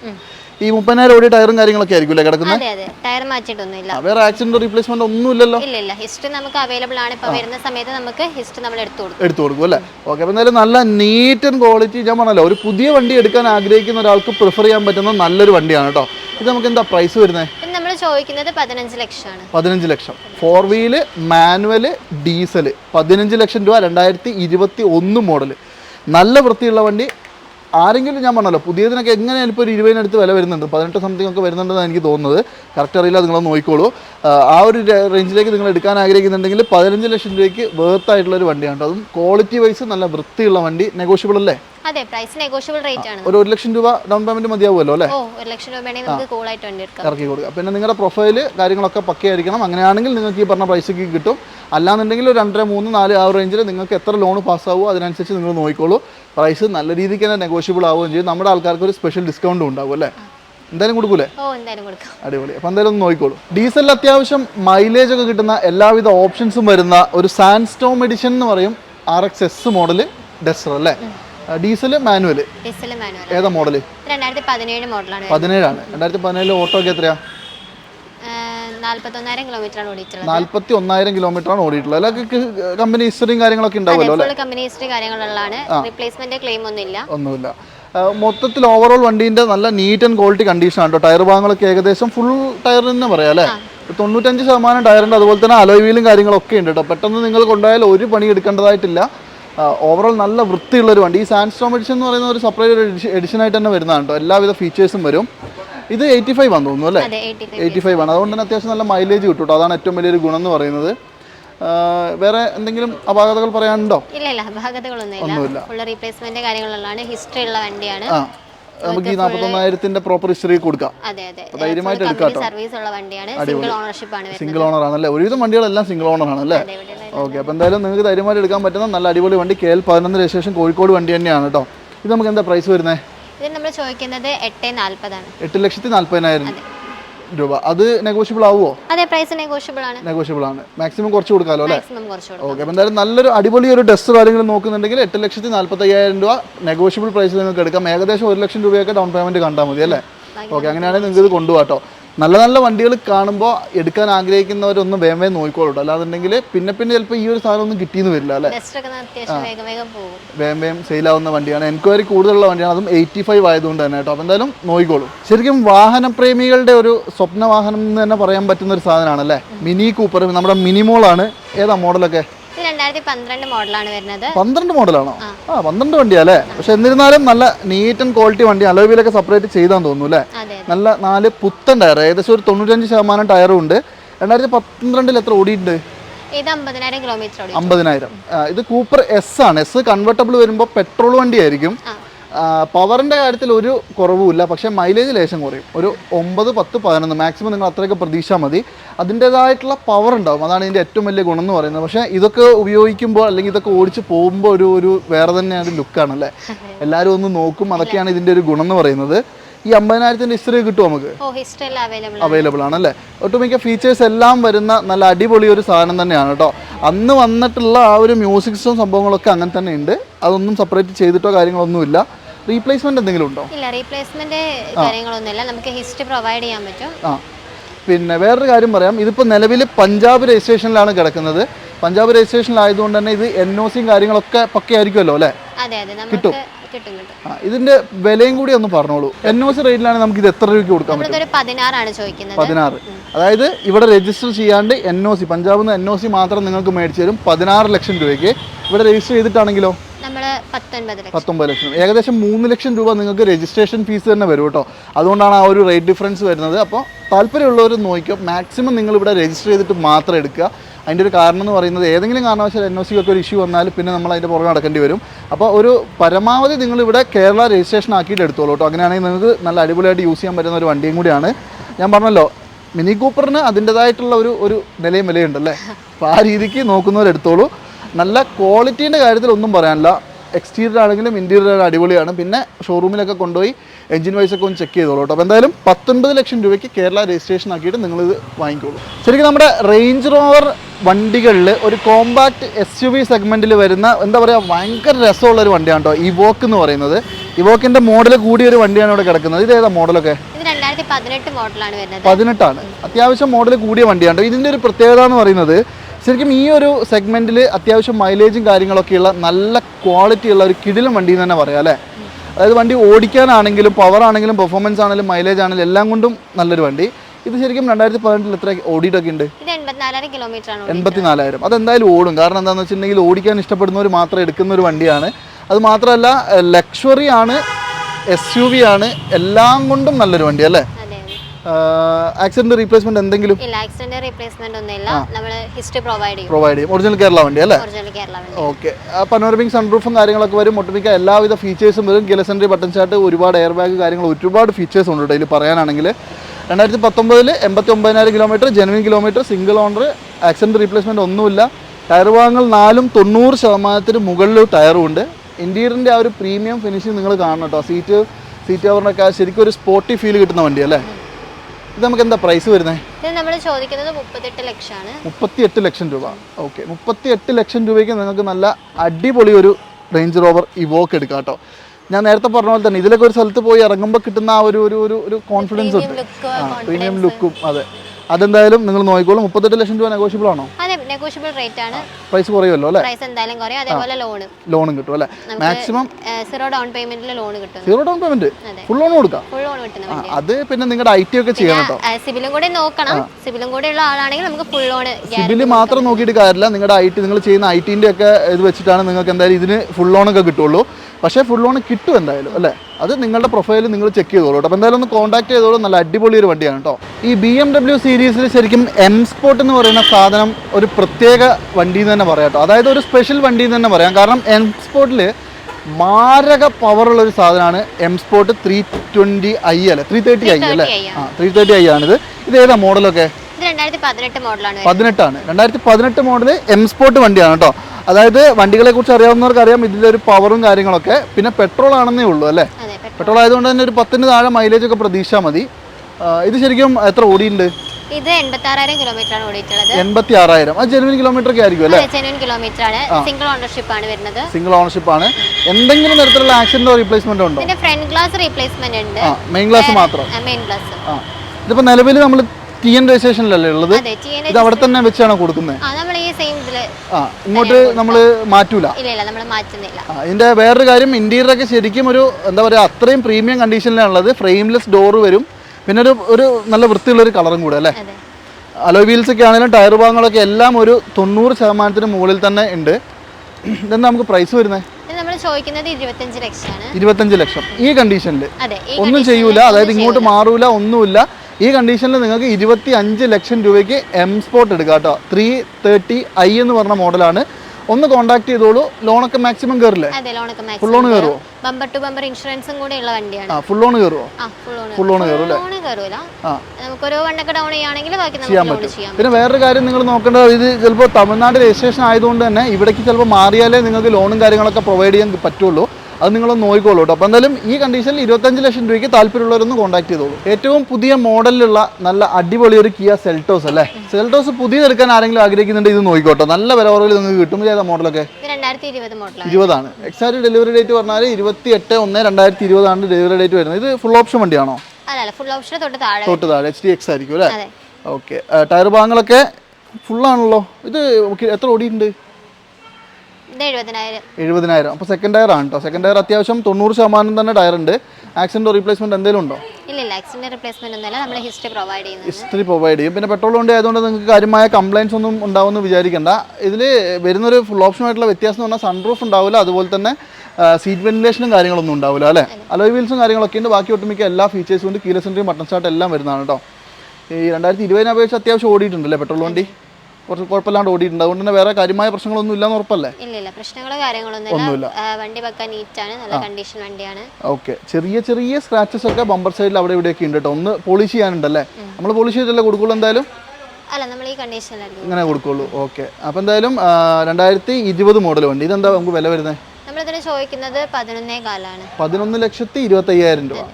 ഈ മുപ്പതിനായിരം ഓടി ടയറും കാര്യങ്ങളൊക്കെ ആയിരിക്കും അല്ലേ കിടക്കുന്നത് അതെ. അതെ ടയർ മാറ്റിയിട്ടൊന്നുമില്ല വേറെ ആക്സിഡന്റ് റീപ്ലേസ്മെന്റ് ഒന്നുമില്ലല്ലോ. ഇല്ല ഇല്ല. ഹിസ്റ്ററി നമുക്ക് അവൈലബിൾ ആണ്. ഇപ്പൊ വരുന്ന സമയത്ത് നമുക്ക് ഹിസ്റ്ററി നമ്മൾ എടുത്തു കൊടുക്കും. എടുത്തു കൊടുക്കും അല്ലേ? ഓക്കെ അപ്പോൾ എന്തായാലും നല്ല നീറ്റ് ആൻഡ് ക്വാളിറ്റി ഞാൻ പറഞ്ഞല്ലോ ഒരു പുതിയ വണ്ടി എടുക്കാൻ ആഗ്രഹിക്കുന്ന ഒരാൾക്ക് പ്രിഫർ ചെയ്യാൻ പറ്റുന്ന നല്ലൊരു വണ്ടിയാണ് കേട്ടോ. ഇത് നമുക്ക് എന്താ പ്രൈസ് വരുന്നത് നമ്മൾ ചോദിക്കുന്നത് പതിനഞ്ച് ലക്ഷമാണ്. പതിനഞ്ച് ലക്ഷം. ഫോർ വീൽ മാനുവൽ ഡീസൽ പതിനഞ്ച് ലക്ഷം രൂപ രണ്ടായിരത്തി ഇരുപത്തി ഒന്ന് മോഡൽ നല്ല വൃത്തിയുള്ള വണ്ടി ആരെങ്കിലും ഞാൻ പറഞ്ഞല്ലോ പുതിയതിനൊക്കെ എങ്ങനെയാണ് ഇപ്പോൾ ഒരു ഇരുപതിനടുത്ത് വില വരുന്നുണ്ട് പതിനെട്ട് സംതിങ് ഒക്കെ വരുന്നുണ്ടെന്നാണ് എനിക്ക് തോന്നുന്നത്. കറക്റ്റ് അറിയില്ല നിങ്ങളൊന്ന് നോക്കിക്കോളൂ. ആ, ഒരു റേഞ്ചിലേക്ക് നിങ്ങൾ എടുക്കാൻ ആഗ്രഹിക്കുന്നുണ്ടെങ്കിൽ പതിനഞ്ച് ലക്ഷം രൂപയ്ക്ക് വേർത്ത് ആയിട്ടുള്ള ഒരു വണ്ടിയാണ്. അതും ക്വാളിറ്റി വൈസ് നല്ല വൃത്തിയുള്ള വണ്ടി നെഗോഷ്യബിൾ അല്ലേ? അതെ പ്രൈസ് നെഗോഷ്യബിൾ റേറ്റ് ആണ്. ഒരു ഒരു ലക്ഷം രൂപ ഡൗൺ പേയ്മെന്റ് മതിയാവുമല്ലോ അല്ലേ? ഓ 1 ലക്ഷം രൂപയാണെങ്കിൽ നമുക്ക് കൂളായിട്ട് വണ്ടി എടുക്കാം. ഇറക്കി കൊടുക്കുക പിന്നെ നിങ്ങളുടെ പ്രൊഫൈൽ കാര്യങ്ങളൊക്കെ പക്കയായിരിക്കണം. അങ്ങനെയാണെങ്കിൽ നിങ്ങൾക്ക് ഈ പറഞ്ഞ പൈസയ്ക്ക് കിട്ടും. അല്ലാന്നുണ്ടെങ്കിൽ ഒരു രണ്ടര മൂന്ന് നാല് ആ റേഞ്ചിൽ നിങ്ങൾക്ക് എത്ര ലോൺ പാസ്സാവുമോ അതിനനുസരിച്ച് നിങ്ങൾ നോക്കിക്കോളൂ. പ്രൈസ് നല്ല രീതിക്ക് തന്നെ നെഗോഷ്യബിൾ ആവുകയും ചെയ്യും. നമ്മുടെ ആൾക്കാർക്ക് ഒരു സ്പെഷ്യൽ ഡിസ്കൗണ്ടും ഉണ്ടാവും അല്ലേ? എന്തായാലും കൊടുക്കൂലേ? അടിപൊളി. അപ്പം എന്തായാലും ഒന്ന് നോക്കിക്കോളൂ. ഡീസലിൽ അത്യാവശ്യം മൈലേജ് ഒക്കെ കിട്ടുന്ന എല്ലാവിധ ഓപ്ഷൻസും വരുന്ന ഒരു സാൻസ്റ്റോം എഡിഷൻ എന്ന് പറയും R X S model Duster അല്ലേ? ഡീസൽ മാനുവൽ ഏതാ മോഡൽ പതിനേഴാണ്. രണ്ടായിരത്തി പതിനേഴിൽ ഓട്ടോ ഒക്കെ എത്രയാ? നാല്പത്തൊന്നായിരം കിലോമീറ്റർ ആണ് ഓടിയിട്ടുള്ളത്. നാല്പത്തി ഒന്നായിരം കിലോമീറ്റർ ആണ് ഓടിയിട്ടുള്ളത്. അല്ല? കമ്പനി ഹിസ്റ്ററിയും കാര്യങ്ങളൊക്കെ ഉണ്ടാവുമല്ലോ ഫുൾ കമ്പനി ഹിസ്റ്ററി കാര്യങ്ങളുള്ളതാണ്. റീപ്ലേസ്മെന്റ് ക്ലെയിം ഒന്നുമില്ല. ഒന്നുമില്ല. മൊത്തത്തിൽ ഓവറോൾ വണ്ടീന്റെ നല്ല നീറ്റ് ആൻഡ് ക്വാളിറ്റി കണ്ടീഷൻ ആണ് കേട്ടോ ടയർ ഭാഗങ്ങളൊക്കെ ഏകദേശം ഫുൾ ടയർ തന്നെ പറയാം അല്ലേ? തൊണ്ണൂറ്റഞ്ച് ശതമാനം ടയറുണ്ട് അതുപോലെ തന്നെ അലോയ് വീലും കാര്യങ്ങളൊക്കെ ഉണ്ട് കേട്ടോ പെട്ടെന്ന് നിങ്ങൾ കൊണ്ടുപോയാൽ ഒരു പണി എടുക്കേണ്ടതായിട്ടില്ല. ഓവറോൾ നല്ല വൃത്തിയുള്ള ഒരു വണ്ടി. ഈ സാൻഡ്സ്റ്റോം എഡിഷൻ എന്ന് പറയുന്ന ഒരു സെപ്പറേറ്റ് എഡിഷൻ ആയിട്ട് തന്നെ വരുന്നതാണ് കേട്ടോ എല്ലാവിധ ഫീച്ചേഴ്സും വരും. ഇത് എയ്റ്റി ഫൈവ് ആണെന്ന് തോന്നുന്നു അല്ലേ? എയ്റ്റി ഫൈവ് ആണ്. അതുകൊണ്ട് തന്നെ അത്യാവശ്യം നല്ല മൈലേജ് കിട്ടും കേട്ടോ അതാണ് ഏറ്റവും വലിയൊരു ഗുണം എന്ന് പറയുന്നത്. വേറെ എന്തെങ്കിലും അപാകതകൾ പറയാനുണ്ടോ? ഇല്ല ഇല്ല. അപാകതകളൊന്നും ഇല്ല ഫുൾ റീപ്ലേസ്മെന്റ് കാര്യങ്ങളുള്ളതാണ്. ഹിസ്റ്ററി ഉള്ള വണ്ടിയാണ്. നമുക്ക് ഈ നാപ്പത്തൊന്നായിരത്തിന്റെ പ്രോപ്പർ ഹിസ്റ്ററി കൊടുക്കാം. ധൈര്യമായിട്ട് കമ്പനി സർവീസ് ഉള്ള വണ്ടിയാണ്. സിംഗിൾ ഓണർഷിപ്പ് ആണ് അല്ലേ സിംഗിൾ ഓണർ ആണല്ലേ? ഒരുവിധം വണ്ടികളെല്ലാം സിംഗിൾ ഓണർ ആണല്ലേ അല്ലേ? ഓക്കെ അപ്പോൾ എന്തായാലും നിങ്ങൾക്ക് ധൈര്യമായിട്ട് എടുക്കാൻ പറ്റുന്ന നല്ല അടിപൊളി വണ്ടി കെ എൽ പതിനൊന്ന് രജിസ്ട്രേഷൻ കോഴിക്കോട് വണ്ടി തന്നെയാണ് കേട്ടോ. ഇത് നമുക്ക് എന്താ പ്രൈസ് വരുന്നത് ഇത് നമ്മൾ ചോദിക്കുന്നത് എട്ട് നാല്പതാണ് എട്ട് ലക്ഷത്തി നാൽപ്പതിനായിരം രൂപ. അത് നെഗോഷ്യബിൾ ആവുമോ അതെ പ്രൈസ് നെഗോഷ്യബിൾ ആണ്. നെഗോഷ്യബിൾ ആണ്. മാക്സിമം കുറച്ച് കൊടുക്കാമല്ലോ അല്ലേ? മാക്സിമം കുറച്ച് കൊടുക്കും. ഓക്കെ അപ്പോൾ എന്തായാലും നല്ലൊരു അടിപൊളി ഒരു ഡ്രസ് കാര്യങ്ങൾ നോക്കുന്നുണ്ടെങ്കിൽ എട്ട് ലക്ഷത്തി നാൽപ്പത്തി അയ്യായിരം രൂപ നെഗോഷ്യബിൾ പ്രൈസ് നിങ്ങൾക്ക് എടുക്കാം. ഏകദേശം ഒരു ലക്ഷം രൂപയൊക്കെ ഡൗൺ പേയ്മെന്റ് കണ്ടാൽ മതി അല്ലേ? ഓക്കെ അങ്ങനെയാണെങ്കിൽ നിങ്ങൾക്ക് ഇത് കൊണ്ടുപോകാട്ടോ നല്ല നല്ല വണ്ടികൾ കാണുമ്പോൾ എടുക്കാൻ ആഗ്രഹിക്കുന്നവരൊന്നും വേഗം വേഗം നോക്കിക്കോളൂ അല്ലാന്നുണ്ടെങ്കിൽ പിന്നെ പിന്നെ ചിലപ്പോൾ ഈ ഒരു സാധനം ഒന്നും കിട്ടിയെന്ന് വരില്ല അല്ലേ? വേഗം വേഗം പോകും. ആവുന്ന വണ്ടിയാണ്. എൻക്വയറി കൂടുതലുള്ള വണ്ടിയാണ്. അതും എയ്റ്റി ഫൈവ് ആയതുകൊണ്ട് തന്നെ കേട്ടോ. അപ്പോൾ എന്തായാലും നോക്കിക്കോളൂ. ശരിക്കും വാഹനപ്രേമികളുടെ ഒരു സ്വപ്ന വാഹനം എന്ന് തന്നെ പറയാൻ പറ്റുന്ന ഒരു സാധനമാണ് അല്ലേ? മിനി കൂപ്പർ നമ്മുടെ മിനിമോളാണ് ഏതാ മോഡലൊക്കെ രണ്ടായിരത്തി പന്ത്രണ്ട് മോഡലാണ് വരുന്നത്. പന്ത്രണ്ട് മോഡലാണോ? ആ. പന്ത്രണ്ട് വണ്ടിയാ അല്ലേ പക്ഷെ എന്നിരുന്നാലും നല്ല നീറ്റ് ആൻഡ് ക്വാളിറ്റി വണ്ടി അലോബിയിലൊക്കെ സെപ്പറേറ്റ് ചെയ്താന്ന് തോന്നുന്നു അല്ലേ? നല്ല നാല് പുത്തൻ ടയർ ഏകദേശം ഒരു തൊണ്ണൂറ്റഞ്ച് ശതമാനം ടയറും ഉണ്ട്. രണ്ടായിരത്തി പന്ത്രണ്ടിൽ എത്ര ഓടിയിട്ടുണ്ട്? ഇത് അമ്പതിനായിരം കൂപ്പർ എസ് ആണ്. എസ് കൺവെർട്ടബിൾ വരുമ്പോൾ പെട്രോൾ വണ്ടിയായിരിക്കും. പവറിന്റെ കാര്യത്തിൽ ഒരു കുറവുമില്ല പക്ഷേ മൈലേജ് ലേശം കുറയും. ഒരു ഒമ്പത് പത്ത് പതിനൊന്ന് മാക്സിമം നിങ്ങൾ അത്രയൊക്കെ പ്രതീക്ഷാൽ മതി. അതിന്റേതായിട്ടുള്ള പവർ ഉണ്ടാവും. അതാണ് ഇതിന്റെ ഏറ്റവും വലിയ ഗുണം എന്ന് പറയുന്നത്. പക്ഷേ ഇതൊക്കെ ഉപയോഗിക്കുമ്പോൾ അല്ലെങ്കിൽ ഇതൊക്കെ ഓടിച്ച് പോകുമ്പോൾ ഒരു ഒരു വേറെ തന്നെ ഒരു ലുക്കാണ് അല്ലേ? എല്ലാവരും ഒന്ന് നോക്കും. അതൊക്കെയാണ് ഇതിന്റെ ഒരു ഗുണം എന്ന് പറയുന്നത്. ഈ അമ്പതിനായിരത്തിന്റെ ഹിസ്റ്ററി കിട്ടുമോ നമുക്ക്? അവൈലബിൾ ആണ്. അല്ലേ? ഒട്ടുമിക്ക ഫീച്ചേഴ്സ് എല്ലാം വരുന്ന നല്ല അടിപൊളി ഒരു സാധനം തന്നെയാണ് കേട്ടോ. അന്ന് വന്നിട്ടുള്ള ആ ഒരു മ്യൂസിക്സും സിസ്റ്റം സംഭവങ്ങളൊക്കെ അങ്ങനെ തന്നെ ഉണ്ട്. അതൊന്നും സെപ്പറേറ്റ് ചെയ്തിട്ടോ കാര്യങ്ങളൊന്നുമില്ല. റീപ്ലേസ്മെന്റ് എന്തെങ്കിലും ഉണ്ടോ? ഇല്ല റീപ്ലേസ്മെന്റ് കാര്യങ്ങളൊന്നുമില്ല. നമുക്ക് ഹിസ്റ്ററി പ്രൊവൈഡ് ചെയ്യാൻ പറ്റും. ആ. പിന്നെ വേറൊരു കാര്യം പറയാം. ഇതിപ്പോൾ നിലവിൽ പഞ്ചാബ് രജിസ്ട്രേഷനിലാണ് കിടക്കുന്നത്. പഞ്ചാബ് രജിസ്ട്രേഷനിലായതുകൊണ്ട് തന്നെ ഇത് എൻ ഒ സിയും കാര്യങ്ങളൊക്കെ പക്കയായിരിക്കുമല്ലോ അല്ലേ? അതെ അതെ. നമുക്ക് കിട്ടും. ഇതിന്റെ വിലയും കൂടി ഒന്ന് പറഞ്ഞോളൂ. എൻ ഒ സി റേറ്റിലാണ് നമുക്ക് ഇത് എത്ര രൂപയ്ക്ക് കൊടുക്കാൻ പറ്റും? 16 ആണ് ചോദിക്കുന്നത്. പതിനാറ്. അതായത് ഇവിടെ രജിസ്റ്റർ ചെയ്യാണ്ട് എൻ ഒ സി പഞ്ചാബിൽ നിന്ന് എൻ ഒ സി മാത്രം നിങ്ങൾക്ക് മേടിച്ചു തരും പതിനാറ് ലക്ഷം രൂപയ്ക്ക്. ഇവിടെ രജിസ്റ്റർ ചെയ്തിട്ടാണെങ്കിലോ? ലക്ഷം. ഏകദേശം മൂന്ന് ലക്ഷം രൂപ നിങ്ങൾക്ക് രജിസ്ട്രേഷൻ ഫീസ് തന്നെ വരും കേട്ടോ. അതുകൊണ്ടാണ് ആ ഒരു റേറ്റ് ഡിഫറൻസ് വരുന്നത്. അപ്പോൾ താല്പര്യമുള്ളവർ നോക്കിയോ? മാക്സിമം നിങ്ങൾ ഇവിടെ രജിസ്റ്റർ ചെയ്തിട്ട് മാത്രം എടുക്കുക. അതിന്റെ ഒരു കാരണം എന്ന് പറയുന്നത് ഏതെങ്കിലും കാരണവശാൽ എൻ ഒ സിക്കൊക്കെ ഒരു ഇഷ്യൂ വന്നാൽ പിന്നെ നമ്മൾ അതിന്റെ പുറകെ നടക്കേണ്ടി വരും. അപ്പോൾ ഒരു പരമാവധി നിങ്ങൾ ഇവിടെ കേരള രജിസ്ട്രേഷൻ ആക്കിയിട്ട് എടുത്തോളൂ കേട്ടോ. അങ്ങനെയാണെങ്കിൽ നിങ്ങൾക്ക് നല്ല അടിപൊളിയായിട്ട് യൂസ് ചെയ്യാൻ പറ്റുന്ന ഒരു വണ്ടിയും കൂടിയാണ്. ഞാൻ പറഞ്ഞല്ലോ മിനി കൂപ്പറിന് അതിന്റെതായിട്ടുള്ള ഒരു ഒരു നിലയും വിലയുണ്ടല്ലേ അപ്പോൾ ആ രീതിക്ക് നോക്കുന്നവരെടുത്തോളൂ നല്ല ക്വാളിറ്റീന്റെ കാര്യത്തിൽ ഒന്നും പറയാനില്ല. എക്സ്റ്റീരിയർ ആണെങ്കിലും ഇന്റീരിയർ അടിപൊളിയാണ്. പിന്നെ ഷോറൂമിലൊക്കെ കൊണ്ടുപോയി എഞ്ചിൻ വൈസ് ഒക്കെ ഒന്ന് ചെക്ക് ചെയ്തോളൂ കേട്ടോ. അപ്പോൾ എന്തായാലും പത്തൊൻപത് ലക്ഷം രൂപയ്ക്ക് കേരള രജിസ്ട്രേഷൻ ആക്കിയിട്ട് നിങ്ങളിത് വാങ്ങിക്കോളൂ. ശരിക്കും നമ്മുടെ റേഞ്ച് റോവർ വണ്ടികളിൽ ഒരു കോമ്പാക്ട് എസ് യു വി സെഗ്മെന്റിൽ വരുന്ന എന്താ പറയുക ഭയങ്കര രസമുള്ള ഒരു വണ്ടിയാണ് കേട്ടോ. ഇവോക്ക് വോക്ക് എന്ന് പറയുന്നത്. ഇവോക്കിന്റെ മോഡൽ കൂടിയ ഒരു വണ്ടിയാണ് ഇവിടെ കിടക്കുന്നത്. ഇത് ഏതാ മോഡലൊക്കെ പതിനെട്ടാണ്. അത്യാവശ്യം മോഡൽ കൂടിയ വണ്ടിയാണ് ഇതിന്റെ ഒരു പ്രത്യേകത എന്ന് പറയുന്നത് ശരിക്കും ഈ ഒരു സെഗ്മെന്റിൽ അത്യാവശ്യം മൈലേജും കാര്യങ്ങളൊക്കെയുള്ള നല്ല ക്വാളിറ്റി ഉള്ള ഒരു കിടിലും വണ്ടി എന്ന് തന്നെ പറയാം അല്ലേ? അതായത് വണ്ടി ഓടിക്കാനാണെങ്കിലും പവർ ആണെങ്കിലും പെർഫോമൻസ് ആണെങ്കിലും മൈലേജ് ആണെങ്കിലും എല്ലാം കൊണ്ടും നല്ലൊരു വണ്ടി. ഇത് ശരിക്കും രണ്ടായിരത്തി പതിനെട്ടിൽ എത്ര ഓടിയിട്ടൊക്കെ ഉണ്ട്? എൺപത്തിനാലായിരം അതെന്തായാലും ഓടും. കാരണം എന്താണെന്ന് വെച്ചിട്ടുണ്ടെങ്കിൽ ഓടിക്കാൻ ഇഷ്ടപ്പെടുന്നവർ മാത്രം എടുക്കുന്ന ഒരു വണ്ടിയാണ്. അത് മാത്രമല്ല ലക്ഷറി ആണ് എസ് യു വി ആണ് എല്ലാം കൊണ്ടും നല്ലൊരു വണ്ടി അല്ലേ. ആക്സിഡന്റ് റീപ്ലേസ്മെന്റ് എന്തെങ്കിലും? ഇല്ല ആക്സിഡന്റ് റീപ്ലേസ്മെന്റ് ഒന്നുമില്ല. നമ്മൾ ഹിസ്റ്ററി പ്രൊവൈഡ് ചെയ്യും. പ്രൊവൈഡ് ചെയ്യും. ഒറിജിനൽ കേരള വണ്ടി അല്ലേ? ഒറിജിനൽ കേരള വണ്ടി ഓക്കെ പനോരമിക് സൺറൂഫും കാര്യങ്ങളൊക്കെ വരും. ഒട്ടുമിക്ക എല്ലാവിധ ഫീച്ചേഴ്സും വരും. ഗിലസെൻട്രി ബട്ടൺ ചാർട്ട് ഒരുപാട് എയർ ബാഗ് കാര്യങ്ങൾ ഒരുപാട് ഫീച്ചേഴ്സ് ഉണ്ട് ഇതിൽ പറയാനാണെങ്കിൽ. രണ്ടായിരത്തി പത്തൊമ്പതിൽ എൺപത്തി ഒമ്പതിനായിരം kilometre genuine kilometre single owner accident replacement ഒന്നുമില്ല. ടയർ ഭാഗങ്ങൾ നാലും തൊണ്ണൂറ് ശതമാനത്തിന് മുകളിൽ ടയറും ഉണ്ട്. ഇന്റീരിയറിന്റെ ആ ഒരു പ്രീമിയം ഫിനിഷിംഗ് നിങ്ങൾ കാണണം കേട്ടോ. സീറ്റ് സീറ്റ് കവറിനൊക്കെ ശരിക്കും ഒരു സ്പോർട്ടി ഫീൽ കിട്ടുന്ന വണ്ടി അല്ലേ ഇത് നമുക്ക് എന്താ പ്രൈസ് വരുന്നത് ഇത് നമ്മൾ ചോദിക്കുന്നത് മുപ്പത്തെട്ട് ലക്ഷമാണ്. മുപ്പത്തിയെട്ട് ലക്ഷം രൂപ. ഓക്കെ മുപ്പത്തിയെട്ട് ലക്ഷം രൂപയ്ക്ക് നിങ്ങൾക്ക് നല്ല അടിപൊളി ഒരു റേഞ്ച് റോവർ ഇവോക്ക് എടുക്കാം കേട്ടോ. ഞാൻ നേരത്തെ പറഞ്ഞ പോലെ തന്നെ ഇതിലൊക്കെ ഒരു സ്ഥലത്ത് പോയി ഇറങ്ങുമ്പോൾ കിട്ടുന്ന ആ ഒരു ഒരു ഒരു കോൺഫിഡൻസ് ഉണ്ട്. പ്രീമിയം ലുക്കും അതെ. അതെന്തായാലും നിങ്ങൾ നോക്കിക്കോളും. മുപ്പത്തെട്ട് ലക്ഷം രൂപ നെഗോഷ്യബിൾ ആണോ? നെഗോഷ്യബിൾ റേറ്റ് ആണ്. പ്രൈസ് കുറയുമല്ലോ അല്ലേ? പ്രൈസ് എന്തായാലും കുറയും. അതേപോലെ ലോണ് ലോണും കിട്ടും അല്ലേ? മാക്സിമം സീറോ ഡൗൺ പേയ്മെന്റിൽ ലോൺ കിട്ടും. Zero down payment full loan കൊടുക്കാം? ഫുൾ ലോൺ കിട്ടുന്ന അത് പിന്നെ നിങ്ങളുടെ ഐ ടി ഒക്കെ ചെയ്യണം കേട്ടോ സിബിലും കൂടെ നോക്കണം. സിബിലും കൂടെ ഉള്ള ആളാണെങ്കിൽ നമുക്ക് ഫുൾ ലോൺ സിബിൽ മാത്രം നോക്കിയിട്ട് കാര്യമില്ല. നിങ്ങളുടെ ഐ ടി നിങ്ങൾ ചെയ്യുന്ന ഐ ടിന്റെ ഒക്കെ ഇത് വെച്ചിട്ടാണ് നിങ്ങൾക്ക് എന്തായാലും ഇതിന് ഫുൾ ലോൺ ഒക്കെ കിട്ടുള്ളൂ. പക്ഷേ ഫുൾ ലോൺ കിട്ടും എന്തായാലും അല്ലേ? അത് നിങ്ങളുടെ പ്രൊഫൈൽ നിങ്ങൾ ചെക്ക് ചെയ്തോളൂ കേട്ടോ. അപ്പോൾ എന്തായാലും ഒന്ന് കോൺടാക്ട് ചെയ്തോളൂ. നല്ല അടിപൊളി ഒരു വണ്ടിയാണ് കേട്ടോ. ഈ ബി എം ഡബ്ല്യു സീരീസിൽ ശരിക്കും എം സ്പോർട്ട് എന്ന് പറയുന്ന സാധനം ഒരു പ്രത്യേക വണ്ടി എന്ന് തന്നെ പറയാം കേട്ടോ. അതായത് ഒരു സ്പെഷ്യൽ വണ്ടി എന്ന് തന്നെ പറയാം. കാരണം എം സ്പോർട്ടിൽ മാരക പവറുള്ള ഒരു സാധനമാണ് M sport three twenty I അല്ലേ ത്രീ തേർട്ടി ഐ അല്ലേ? 330i ആ ത്രീ തേർട്ടി ഐ ആണിത്. ഇത് ഏതാ മോഡലൊക്കെ പതിനെട്ടാണ്. രണ്ടായിരത്തി പതിനെട്ട് മോഡൽ എം സ്പോർട്ട് വണ്ടിയാണ് കേട്ടോ. അതായത് വണ്ടികളെ കുറിച്ച് അറിയാവുന്നവർക്ക് അറിയാം ഒരു പവറും കാര്യങ്ങളൊക്കെ. പിന്നെ പെട്രോൾ ആണെന്നേ ഉള്ളൂ അല്ലേ? പെട്രോൾ ആയതുകൊണ്ട് തന്നെ ഒരു പത്തിന് താഴെ മൈലേജ് ഒക്കെ പ്രതീക്ഷ മതി. ഇത് ശരിക്കും എത്ര ഓടിയിട്ടുണ്ട്? ഇത് എൺപത്തി കിലോമീറ്റർ ആണ് ഓടിയിട്ടുള്ളത്. എൺപത്തി ആറായിരം അത് ജെനുവിൻ കിലോമീറ്റർ ഒക്കെ ആയിരിക്കും അല്ലേ? അതെ കിലോമീറ്റർ ആണ്. സിംഗിൾ ഓണർഷിപ്പ് ആണ് വരുന്നത്. സിംഗിൾ ഓണർഷിപ്പ് ആണ്. എന്തെങ്കിലും തരത്തിലുള്ള ആക്സിഡന്റോ റീപ്ലേസ്മെന്റ് ഉണ്ടോ? ഇതിന്റെ ഫ്രണ്ട് ഗ്ലാസ് റീപ്ലേസ്മെന്റ് ഉണ്ട്. മെയിൻ ഗ്ലാസ് മാത്രം. മെയിൻ ഗ്ലാസ് ഇതിപ്പോ നിലവിൽ നമ്മൾ ടി എൻ രജിസ്ട്രേഷനിലല്ലേ ഉള്ളത്? ഇത് അവിടെ തന്നെ വെച്ചാണോ കൊടുക്കുന്നത്? ആ ഇങ്ങോട്ട് നമ്മൾ മാറ്റൂല. ഇതിന്റെ വേറൊരു കാര്യം ഇന്റീരിയർ ഒക്കെ ശരിക്കും ഒരു എന്താ പറയുക അത്രയും പ്രീമിയം കണ്ടീഷനിലാണുള്ളത് ഫ്രെയിംലെസ് ഡോർ വരും. പിന്നെ ഒരു ഒരു നല്ല വൃത്തിയുള്ള ഒരു കളറും കൂടെ അല്ലേ? അലോ വീൽസ് ഒക്കെ ആണെങ്കിലും ടയർ ഭാഗങ്ങളൊക്കെ എല്ലാം ഒരു തൊണ്ണൂറ് ശതമാനത്തിന് മുകളിൽ തന്നെ ഉണ്ട്. ഇതെന്താ നമുക്ക് പ്രൈസ് വരുന്നത് ഇരുപത്തഞ്ച് ലക്ഷം. ഈ കണ്ടീഷനിൽ ഒന്നും ചെയ്യൂല. അതായത് ഇങ്ങോട്ട് മാറൂല ഒന്നുമില്ല. ഈ കണ്ടീഷനിൽ നിങ്ങൾക്ക് ഇരുപത്തി അഞ്ച് ലക്ഷം രൂപയ്ക്ക് എം സ്പോട്ട് എടുക്കാം കേട്ടോ. ത്രീ തേർട്ടി ഐ എന്ന് പറഞ്ഞ മോഡലാണ് ഒന്ന് കോൺടാക്ട് ചെയ്തോളൂ. ലോണൊക്കെ മാക്സിമം കയറില്ലേ ഫുൾ ലോൺ കയറുമോ ബമ്പർ ടു ബമ്പർ ഇൻഷുറൻസും കൂടെ ഉള്ള വണ്ടിയാണ്. ആ ഫുൾ ലോൺ കയറുമോ ഫുൾ ലോൺ കയറും നമുക്കൊരു ഡൗൺ ചെയ്യുകയാണെങ്കിൽ ബാക്കി ചെയ്യാൻ പറ്റും. പിന്നെ വേറൊരു കാര്യം നിങ്ങൾ നോക്കേണ്ടത് ഇത് ചിലപ്പോൾ തമിഴ്നാട് രജിസ്ട്രേഷൻ ആയതുകൊണ്ട് തന്നെ ഇവിടേക്ക് ചിലപ്പോൾ മാറിയാലേ നിങ്ങൾക്ക് ലോണും കാര്യങ്ങളൊക്കെ പ്രൊവൈഡ് ചെയ്യാൻ പറ്റുള്ളൂ. അത് നിങ്ങളൊന്ന് നോക്കിക്കോളൂ കേട്ടോ. അപ്പോൾ എന്തായാലും ഈ കണ്ടീഷനിൽ ഇരുപത്തഞ്ച് ലക്ഷം രൂപയ്ക്ക് താല്പര്യമുള്ളവരൊന്ന് കോൺടാക്ട് ചെയ്തോളൂ. ഏറ്റവും പുതിയ മോഡലിലുള്ള നല്ല അടിപൊളി ഒരു കിയ സെൽട്ടോസ് അല്ലേ? സെൽട്ടോസ് പുതിയതെടുക്കാൻ ആരെങ്കിലും ആഗ്രഹിക്കുന്നുണ്ട് ഇത് നോക്കിക്കോട്ടോ. നല്ല വില കുറവിൽ നിങ്ങൾക്ക് കിട്ടും. ഏതാ മോഡലൊക്കെ? ഇരുപതാണ്. എക്സാക്ട് ഡെലിവറി ഡേറ്റ് പറഞ്ഞാൽ ഇരുപത്തി എട്ട് ഒന്ന് രണ്ടായിരത്തി ഇരുപതാണ് ഡെലിവറി ഡേറ്റ് വരുന്നത്. ഇത് ഫുൾ ഓപ്ഷൻ വണ്ടിയാണോ? തൊട്ട് താഴെ എച്ച് ഡി എക്സ് ആയിരിക്കും അല്ലേ? ഓക്കെ ടയർ ഭാഗങ്ങളൊക്കെ ഫുള്ളാണല്ലോ ഇത് എത്ര ഓടിയിട്ടുണ്ട്? എഴുപതിനായിരം? അപ്പൊ അപ്പോൾ സെക്കൻഡ് ടയർ ആണ് കേട്ടോ സെക്കൻഡ് ടയർ അത്യാവശ്യം തൊണ്ണൂറ് ശതമാനം തന്നെ ടയർ ഉണ്ട്. ആക്സിഡന്റ് റീപ്ലേസ്മെന്റ് എന്തെങ്കിലും ഉണ്ടോ? ഹിസ്റ്ററി പ്രൊവൈഡ് ചെയ്യുന്നത് ഹിസ്റ്ററി പ്രൊവൈഡ് ചെയ്യും. പിന്നെ പെട്രോൾ വണ്ടി ആയതുകൊണ്ട് നിങ്ങൾക്ക് കാര്യമായ കംപ്ലൈൻസ് ഒന്നും ഉണ്ടാവുമെന്ന് വിചാരിക്കേണ്ട. ഇതിൽ വരുന്നൊരു ഫുൾ ഓപ്ഷൻ ആയിട്ടുള്ള വ്യത്യാസം എന്ന് പറഞ്ഞാൽ സൺറൂഫ് ഉണ്ടാവില്ല. അതുപോലെ തന്നെ സീറ്റ് വെന്റിലേഷനും കാര്യങ്ങളൊന്നും ഉണ്ടാവില്ല അല്ലേ? അലോയ് വീൽസും കാര്യങ്ങളൊക്കെ ഉണ്ട്. ബാക്കി ഒട്ടുമിക്ക എല്ലാ ഫീച്ചേഴ്സും ഉണ്ട്. കീല സെൻട്രി മട്ടൺ സ്റ്റാർട്ട് എല്ലാം വരുന്നതാണ് കേട്ടോ ഈ രണ്ടായിരത്തി ഇരുപതിനെ അപേക്ഷിച്ച് അത്യാവശ്യം ഓടിയിട്ടുണ്ടല്ലേ പെട്രോൾ വണ്ടി? കുറച്ച് കുഴപ്പമില്ലാണ്ട് ഓടിയിട്ടുണ്ട്. അതുകൊണ്ട് തന്നെ വേറെ കാര്യമായ പ്രശ്നങ്ങളൊന്നും ഇല്ലെന്ന് ഉറപ്പല്ലേ? പ്രശ്നങ്ങളോ ആ, വണ്ടി നീറ്റാണ്. നല്ല കണ്ടീഷൻ വണ്ടിയാണ്. ഓക്കെ. ചെറിയ ചെറിയ സ്ക്രാച്ചസ് ഒക്കെ ബമ്പർ സൈഡിൽ അവിടെ ഇവിടെയൊക്കെ ഉണ്ട് കേട്ടോ. ഒന്ന് പോളിഷ് ചെയ്യാനുണ്ടല്ലേ? നമ്മൾ പോളിഷ് ചെയ്തിട്ടല്ലേ കൊടുക്കുള്ളൂ എന്തായാലും? അല്ല നമ്മൾ ഈ ഇങ്ങനെ കൊടുക്കുള്ളൂ. ഓക്കെ. അപ്പോൾ എന്തായാലും രണ്ടായിരത്തി ഇരുപത് മോഡൽ വണ്ടി. ഇതെന്താ നമുക്ക് വില വരുന്നത്? നമ്മളിതിന് ചോദിക്കുന്നത് പതിനൊന്നേ കാലാണ്. പതിനൊന്ന് ലക്ഷത്തി ഇരുപത്തയ്യായിരം രൂപ.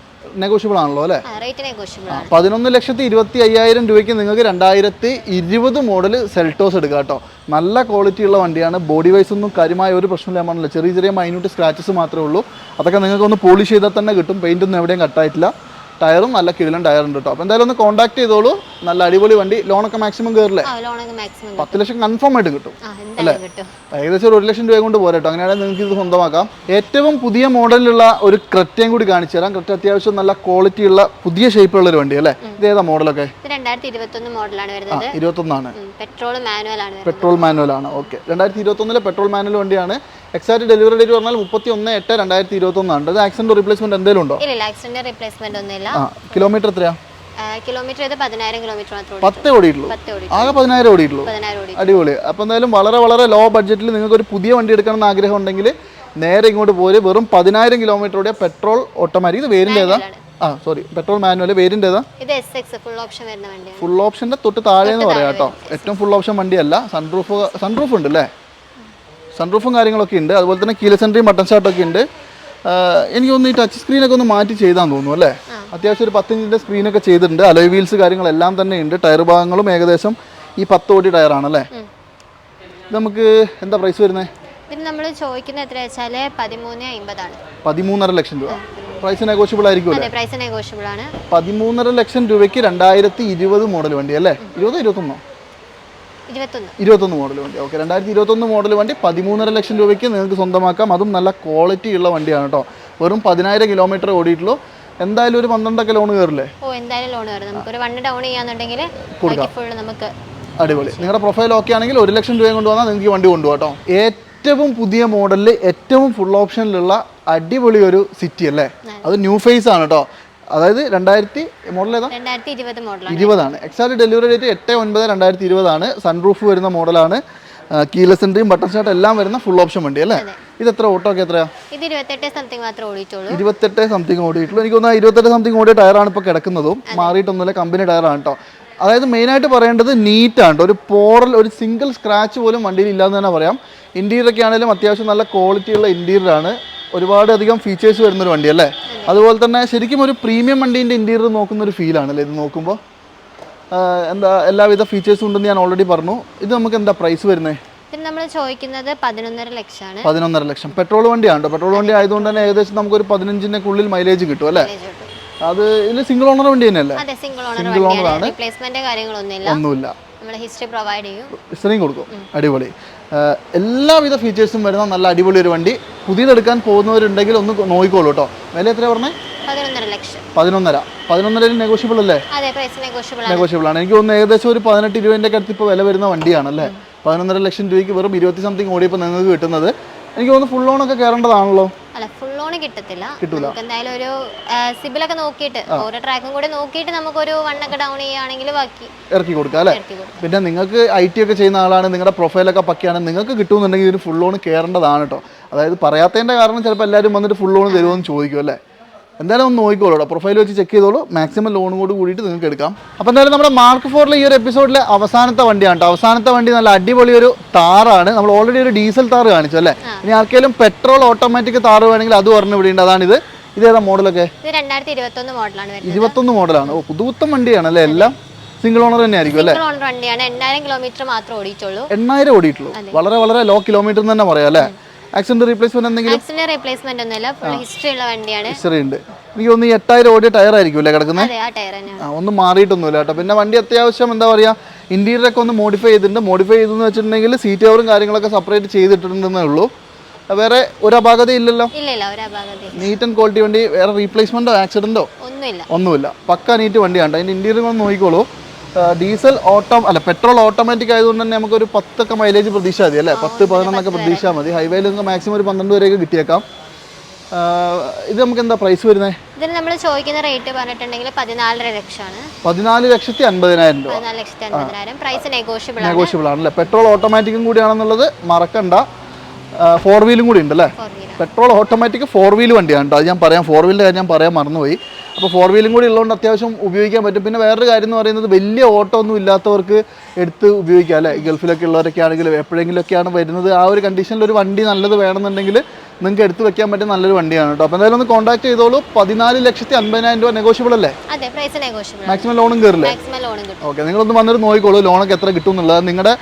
നെഗോഷ്യബിൾ ആണല്ലോ അല്ലേ? റേറ്റ് നെഗോഷ്യബിൾ ആണ്. പതിനൊന്ന് ലക്ഷത്തി ഇരുപത്തി അയ്യായിരം രൂപയ്ക്ക് നിങ്ങൾക്ക് രണ്ടായിരത്തി ഇരുപത് മോഡൽ സെൽട്ടോസ് എടുക്കാം കേട്ടോ. നല്ല ക്വാളിറ്റി ഉള്ള വണ്ടിയാണ്. ബോഡി വൈസ് ഒന്നും കാര്യമായ ഒരു പ്രശ്നമില്ല ചെറിയ ചെറിയ മൈന്യൂട്ട് സ്ക്രാച്ചസ് മാത്രമേ ഉള്ളൂ. അതൊക്കെ നിങ്ങൾക്ക് ഒന്ന് പോളിഷ് ചെയ്താൽ തന്നെ കിട്ടും. പെയിന്റ് ഒന്നും എവിടെയും കട്ടായിട്ടില്ല ടയറും നല്ല കിഴിലും ടയർ ഉണ്ട് കേട്ടോ അപ്പോൾ എന്തായാലും ഒന്ന് കോൺടാക്ട് ചെയ്തോളൂ. നല്ല അടിപൊളി വണ്ടി. ലോണൊക്കെ മാക്സിമം കയറില്ലേ പത്ത് ലക്ഷം കൺഫേം ആയിട്ട് കിട്ടും. അല്ലേ? ഏകദേശം ഒരു ഒരു ലക്ഷം രൂപ കൊണ്ട് പോരാട്ടോ. അങ്ങനെയാണെങ്കിൽ നിങ്ങൾക്ക് ഇത് സ്വന്തമാക്കാം. ഏറ്റവും പുതിയ മോഡലിലുള്ള ഒരു ക്രെറ്റയും കൂടി കാണിച്ചു തരാം. ക്രെറ്റ അത്യാവശ്യം നല്ല ക്വാളിറ്റി ഉള്ള പുതിയ ഷേപ്പിലുള്ള ഒരു വണ്ടി അല്ലേ? ഏതാ മോഡലൊക്കെ? രണ്ടായിരത്തി ഇരുപത്തൊന്ന് മോഡലാണ് വരുന്നത്. ഇരുപത്തൊന്നാണ്. പെട്രോൾ മാനുവൽ ആണ് പെട്രോൾ മാനുവൽ ആണ്. ഓക്കെ. രണ്ടായിരത്തി ഇരുപത്തൊന്നിലെ പെട്രോൾ മാനുവൽ വണ്ടിയാണ്. എക്സാക്ട് ഡെലിവറി ഡേറ്റ് പറഞ്ഞാൽ മുപ്പത്തി ഒന്ന് എട്ട് രണ്ടായിരത്തി ഇരുപത്തൊന്നാണ് ഇത് ആക്സിഡന്റ് റീപ്ലേസ്മെന്റ് എന്തെങ്കിലും ഉണ്ടോ? ഇല്ല ആക്സിഡന്റ് റീപ്ലേസ്മെന്റ് ഒന്നുമില്ല. കിലോമീറ്റർ എത്രയാ? കിലോമീറ്റർ ഇത് പതിനായിരം കിലോമീറ്റർ മാത്രമേ പത്തേ ഓടിയിട്ടുള്ളൂ? ഓടി ആകെ പതിനായിരം ഓടിയിട്ടുള്ളൂ? അടിപൊളി. അപ്പോൾ എന്തായാലും വളരെ വളരെ ലോ ബഡ്ജറ്റിൽ നിങ്ങൾക്ക് ഒരു പുതിയ വണ്ടി എടുക്കണം എന്ന് ആഗ്രഹം ഉണ്ടെങ്കിൽ നേരെ ഇങ്ങോട്ട് പോര്. വെറും പതിനായിരം കിലോമീറ്റർ ഓടിയ പെട്രോൾ ഓട്ടോമാറ്റിക്. ഇത് വേരിന്റെ ഏതാ? ആ സോറി പെട്രോൾ മാനുവൽ പേരിന്റെ ഏതാ ഇത് എസ് എക്സ് ഫുൾ ഓപ്ഷൻ വരുന്ന വണ്ടിയാണ്. ഫുൾ ഓപ്ഷന്റെ തൊട്ട് താഴെ എന്ന് പറയാം കേട്ടോ. ഏറ്റവും ഫുൾ ഓപ്ഷൻ വണ്ടിയല്ല. സൺറൂഫ് സൺറൂഫ് ഉണ്ട് അല്ലേ സൺറൂഫും കാര്യങ്ങളൊക്കെ ഉണ്ട്. അതുപോലെ തന്നെ കീല സെന്ററി മട്ടൺ ഷാട്ടൊക്കെ ഉണ്ട്. എനിക്കൊന്ന് ഈ ടച്ച് സ്ക്രീനൊക്കെ ഒന്ന് മാറ്റി ചെയ്താന്ന് തോന്നുന്നു അല്ലേ? അത്യാവശ്യം ഒരു പത്തിഞ്ചിന്റെ സ്ക്രീനൊക്കെ ചെയ്തിട്ടുണ്ട്. അലോയ് വീൽസ് കാര്യങ്ങളെല്ലാം തന്നെ ഉണ്ട്. ടയർ ഭാഗങ്ങളും ഏകദേശം ഈ പത്ത് കോടി ടയറാണ് അല്ലേ? ഇത് നമുക്ക് എന്താ പ്രൈസ് വരുന്നത് ഇതിന് നമ്മൾ ചോദിക്കുന്നത് എത്ര വെച്ചാൽ പതിമൂന്ന് അമ്പതാണ് പതിമൂന്നര ലക്ഷം രൂപ. പ്രൈസ് നെഗോഷ്യബിൾ ആയിരിക്കും അതെ പ്രൈസ് നെഗോഷ്യബിൾ ആണ്. പതിമൂന്നര ലക്ഷം രൂപയ്ക്ക് രണ്ടായിരത്തി ഇരുപത് മോഡൽ വണ്ടി അല്ലേ? ഇരുപതോ ഇരുപത്തൊന്നോ? ഇരുപത്തൊന്ന്. മോഡൽ വണ്ടി. ഓക്കെ രണ്ടായിരത്തി ഇരുപത്തൊന്ന് മോഡൽ വണ്ടി പതിമൂന്നര ലക്ഷം രൂപയ്ക്ക് നിങ്ങൾക്ക് സ്വന്തമാക്കാം. അതും നല്ല ക്വാളിറ്റി ഉള്ള വണ്ടിയാണ് കേട്ടോ വെറും പതിനായിരം കിലോമീറ്റർ ഓടിയിട്ടുള്ളൂ. എന്തായാലും ഒരു പന്ത്രണ്ടൊക്കെ ലോൺ കയറില്ലേ ഓ എന്തായാലും ലോൺ കയറും നമുക്ക് ഒരു വൺ ഡൗൺ ചെയ്യാന്നുണ്ടെങ്കിൽ നമുക്ക് അടിപൊളി. നിങ്ങളുടെ പ്രൊഫൈൽ ഓക്കെ ആണെങ്കിൽ ഒരു ലക്ഷം രൂപയും കൊണ്ടുവന്നാൽ നിങ്ങൾക്ക് വണ്ടി കൊണ്ടുപോകാം കേട്ടോ ഏറ്റവും പുതിയ മോഡലിൽ ഏറ്റവും ഫുൾ ഓപ്ഷനിലുള്ള അടിപൊളി ഒരു സിറ്റി അല്ലേ? അത്. ന്യൂ ഫേസ് ആണ് കേട്ടോ അതായത് രണ്ടായിരത്തി മോഡൽ ഏതാ? ഇരുപതാണ്. എക്സാക്ട് ഡെലിവറി ഡേറ്റ് എട്ട് ഒൻപത് രണ്ടായിരത്തി ഇരുപതാണ് സൺറൂഫ് വരുന്ന മോഡലാണ്. കീലസ് എൻട്രിയും ബട്ടൺ എല്ലാം വരുന്ന ഫുൾ ഓപ്ഷൻ വണ്ടി അല്ലേ? ഇത് എത്ര ഓട്ടോ ഒക്കെ എത്രയാ? ഇരുപത്തെട്ട് സംതിങ് ഓടിയിട്ടുള്ളൂ. എനിക്ക് തോന്നുന്നു ഇരുപത്തെട്ട് സംതിങ് ഓടിയ ടയറാണ് ഇപ്പോൾ കിടക്കുന്നതും. മാറിയിട്ടൊന്നുമില്ല. കമ്പനി ടയറാണ് കേട്ടോ അതായത് മെയിനായിട്ട് പറയേണ്ടത് നീറ്റാണ് ഒരു പോറൽ ഒരു സിംഗിൾ സ്ക്രാച്ച് പോലും വണ്ടിയിൽ ഇല്ലാന്ന് തന്നെ പറയാം. ഇന്റീരിയർ ഒക്കെ ആണെങ്കിലും അത്യാവശ്യം നല്ല ക്വാളിറ്റിയുള്ള ഇന്റീരിയർ ആണ് ഒരുപാട് അധികം ഫീച്ചേഴ്സ് വരുന്നൊരു വണ്ടി അല്ലേ അതുപോലെ തന്നെ ശരിക്കും ഒരു പ്രീമിയം വണ്ടീന്റെ ഇന്റീരിയർ നോക്കുന്ന ഒരു ഫീലാണ് അല്ലേ ഇത് നോക്കുമ്പോൾ എന്താ എല്ലാവിധ ഫീച്ചേഴ്സും ഉണ്ടെന്ന് ഞാൻ ഓൾറെഡി പറഞ്ഞു. ഇത് നമുക്ക് എന്താ പ്രൈസ് വരുന്നത് നമ്മൾ ചോദിക്കുന്നത് പതിനൊന്നര ലക്ഷമാണ്. പതിനൊന്നര ലക്ഷം. പെട്രോൾ വണ്ടിയാണ്? പെട്രോൾ വണ്ടി ആയതുകൊണ്ട് തന്നെ ഏകദേശം നമുക്ക് ഒരു പതിനഞ്ചിന്റെ ഉള്ളിൽ മൈലേജ് കിട്ടും അല്ലേ? അത് ഇതിൽ സിംഗിൾ ഓണർ വണ്ടി തന്നെയല്ലേ? സിംഗിൾ ഓണർ ആണ്. ഒന്നുമില്ല. നമ്മൾ ഹിസ്റ്ററി പ്രൊവൈഡ് ചെയ്യും. ഹിസ്റ്ററിയും കൊടുക്കും. അടിപൊളി. എല്ലാവിധ ഫീച്ചേഴ്സും വരുന്ന നല്ല അടിപൊളി ഒരു വണ്ടി. പുതിയതെടുക്കാൻ പോകുന്നവരുണ്ടെങ്കിൽ ഒന്ന് നോക്കിക്കോളൂ കേട്ടോ വില എത്രയാ പറഞ്ഞേ? പതിനൊന്നര പതിനൊന്നര. നെഗോഷ്യബിൾ അല്ലേ? നെഗോഷ്യബിൾ ആണ്. നെഗോഷ്യബിൾ ആണ്. എനിക്ക് തോന്നുന്നു ഏകദേശം ഒരു പതിനെട്ട് ഇരുപതിന്റെ അടുത്ത് ഇപ്പോൾ വില വരുന്ന വണ്ടിയാണ് അല്ലേ പതിനൊന്നര ലക്ഷം രൂപയ്ക്ക് വെറും ഇരുപത്തി സംതിങ് ഓടിയപ്പോൾ നിങ്ങൾക്ക് കിട്ടുന്നത്. എനിക്ക് തോന്നുന്നു ഫുൾ ഓൺ ഒക്കെ കയറേണ്ടതാണല്ലോ അല്ല ഫുൾ ലോൺ കിട്ടത്തില്ല. നമുക്ക് എന്തായാലും ഒരു സിബിലൊക്കെ നോക്കിയിട്ട് ഓരോ ട്രാക്കും കൂടി നോക്കിയിട്ട് നമുക്ക് ഒരു വണ്ണൊക്കെ ഡൗൺ ചെയ്യുകയാണെങ്കിൽ ബാക്കി ഇറക്കി കൊടുക്കാം അല്ലേ? പിന്നെ നിങ്ങൾക്ക് ഐ ടി ഒക്കെ ചെയ്യുന്ന ആളാണ് നിങ്ങളുടെ പ്രൊഫൈലൊക്കെ പക്കിയാണ് നിങ്ങൾക്ക് കിട്ടുമെന്നുണ്ടെങ്കിൽ ഇതിന് ഫുൾ ലോൺ കയറേണ്ടതാണ് കേട്ടോ. അതായത് പറയാത്തതിന്റെ കാരണം ചിലപ്പോൾ എല്ലാവരും വന്നിട്ട് ഫുൾ ലോൺ തരുമോ എന്ന് ചോദിക്കും അല്ലേ? എന്തായാലും ഒന്ന് നോക്കിക്കോളൂ കേട്ടോ. പ്രൊഫൈൽ വെച്ച് ചെക്ക് ചെയ്തോളൂ. മാക്സിമം ലോൺ കൂടി കൂടിയിട്ട് നിങ്ങൾക്ക് എടുക്കാം. അപ്പോൾ എന്തായാലും നമ്മുടെ മാർക്ക് ഫോറിലെ ഈ ഒരു എപ്പിസോഡിലെ അവസാനത്തെ വണ്ടിയാണ് കേട്ടോ. അവസാനത്തെ വണ്ടി നല്ല അടിപൊളി ഒരു താറാണ് നമ്മൾ ഓൾറെഡി ഒരു ഡീസൽ താറ് കാണിച്ചു അല്ലേ? ഇനി ആർക്കെങ്കിലും പെട്രോൾ ഓട്ടോമാറ്റിക് താറ് വേണമെങ്കിൽ അത് പറഞ്ഞു ഇവിടെ ഉണ്ട്. അതാണിത്. ഇത് ഏതാ മോഡലൊക്കെ ഇരുപത്തൊന്ന് മോഡലാണ് ഓ പുതുപുത്തൻ വണ്ടിയാണ് അല്ലേ? എല്ലാം സിംഗിൾ ഓണർ തന്നെ ആയിരിക്കും അല്ലേ? വണ്ടിയാണ്. എണ്ണായിരം കിലോമീറ്റർ മാത്രമേ ഓടിയിട്ടുള്ളൂ. എണ്ണായിരം ഓടിയിട്ടുള്ളൂ. വളരെ വളരെ ലോ കിലോമീറ്റർ തന്നെ പറയാം അല്ലേ? ആക്സിഡന്റ് റീപ്ലേസ്മെന്റ് എന്തെങ്കിലും? ആക്സിഡന്റ് റീപ്ലേസ്മെന്റ് ഒന്നുമില്ല. ഫുൾ ഹിസ്റ്ററി ഉള്ള വണ്ടിയാണ്. ഹിസ്റ്ററി ഉണ്ട്. എനിക്ക് തോന്നുന്നു ഈ എട്ടായിരം ഓടിയ ടയർ ആയിരിക്കും അല്ലേ കിടക്കുന്നത് അതെ ആ ടയർ തന്നെയാണ്. ആ ഒന്നും മാറിയിട്ടൊന്നുമില്ല കേട്ടോ. പിന്നെ വണ്ടി അത്യാവശ്യം എന്താ പറയുക ഇന്റീരിയർ ഒക്കെ ഒന്ന് മോഡിഫൈ ചെയ്തിട്ടുണ്ട്. മോഡിഫൈ ചെയ്തെന്ന് വെച്ചിട്ടുണ്ടെങ്കിൽ സീറ്റ് കവറും കാര്യങ്ങളൊക്കെ സെപ്പറേറ്റ് ചെയ്തിട്ടുണ്ടെന്നേ ഉള്ളൂ. വേറെ ഒരു അപാകത ഇല്ലല്ലോ? നീറ്റ് ആൻഡ് ക്വാളിറ്റി വണ്ടി വേറെ റീപ്ലേസ്മെന്റോ ആക്സിഡന്റോ ഒന്നുമില്ല. ഒന്നുമില്ല. പക്ക നീറ്റ് വണ്ടിയാണ് അതിന്റെ ഇന്റീരിയർ ഒന്ന് നോക്കിക്കോളൂ. ഡീസൽ ഓട്ടോ അല്ല പെട്രോൾ ഓട്ടോമാറ്റിക് ആയതുകൊണ്ട് തന്നെ നമുക്ക് നമുക്കൊരു പത്തൊക്കെ മൈലേജ് പ്രതീക്ഷ മതി അല്ലേ? പത്ത് പതിനൊന്നൊക്കെ പ്രതീക്ഷ മതി. ഹൈവേയിൽ നിങ്ങൾക്ക് മാക്സിമം ഒരു പന്ത്രണ്ട് വരെയൊക്കെ കിട്ടിയേക്കാം. ഇത് നമുക്ക് എന്താ പ്രൈസ് വരുന്നത് ഇതിന് നമ്മൾ ചോദിക്കുന്ന റേറ്റ് പറഞ്ഞിട്ടുണ്ടെങ്കിൽ പതിനാലര ലക്ഷമാണ്. പതിനാല് ലക്ഷത്തി അൻപതിനായിരം രൂപ. പതിനാല് ലക്ഷത്തി അൻപതിനായിരം. പ്രൈസ് നെഗോഷ്യബിൾ ആണ്. നെഗോഷ്യബിൾ ആണല്ലേ പെട്രോൾ ഓട്ടോമാറ്റിക്കും കൂടിയാണെന്നുള്ളത് മറക്കണ്ട. ഫോർ വീലും കൂടി ഉണ്ട് അല്ലേ? പെട്രോൾ ഓട്ടോമാറ്റിക് ഫോർ വീൽ വണ്ടിയാണ്. കേട്ടോ അത് ഞാൻ പറയാം ഫോർ വീലിന്റെ കാര്യം ഞാൻ പറയാൻ മറന്നുപോയി. അപ്പോൾ ഫോർ വീലും കൂടി ഉള്ളതുകൊണ്ട് അത്യാവശ്യം ഉപയോഗിക്കാൻ പറ്റും. പിന്നെ വേറൊരു കാര്യം എന്ന് പറയുന്നത് വലിയ ഓട്ടോ ഒന്നും ഇല്ലാത്തവർക്ക് എടുത്ത് ഉപയോഗിക്കാം അല്ലേ? ഗൾഫിലൊക്കെ ഉള്ളവരൊക്കെ ആണെങ്കിലും എപ്പോഴെങ്കിലുമൊക്കെയാണ് വരുന്നത്. ആ ഒരു കണ്ടീഷനിൽ ഒരു വണ്ടി നല്ലത് വേണമെന്നുണ്ടെങ്കിൽ നിങ്ങൾക്ക് എടുത്തു വെക്കാൻ പറ്റിയ നല്ലൊരു വണ്ടിയാണ് കേട്ടോ. അപ്പോൾ എന്തായാലും ഒന്ന് കോൺടാക്ട് ചെയ്തോളൂ. പതിനാല് ലക്ഷത്തി അൻപതിനായിരം രൂപ നെഗോഷ്യബിൾ അല്ലേ? മാക്സിമം ലോണും കയറില്ലേ ഓക്കെ നിങ്ങളൊന്ന് വന്നിട്ട് നോക്കിക്കോളൂ. ലോണൊക്കെ എത്ര കിട്ടും എന്നുള്ളത്. നിങ്ങളുടെ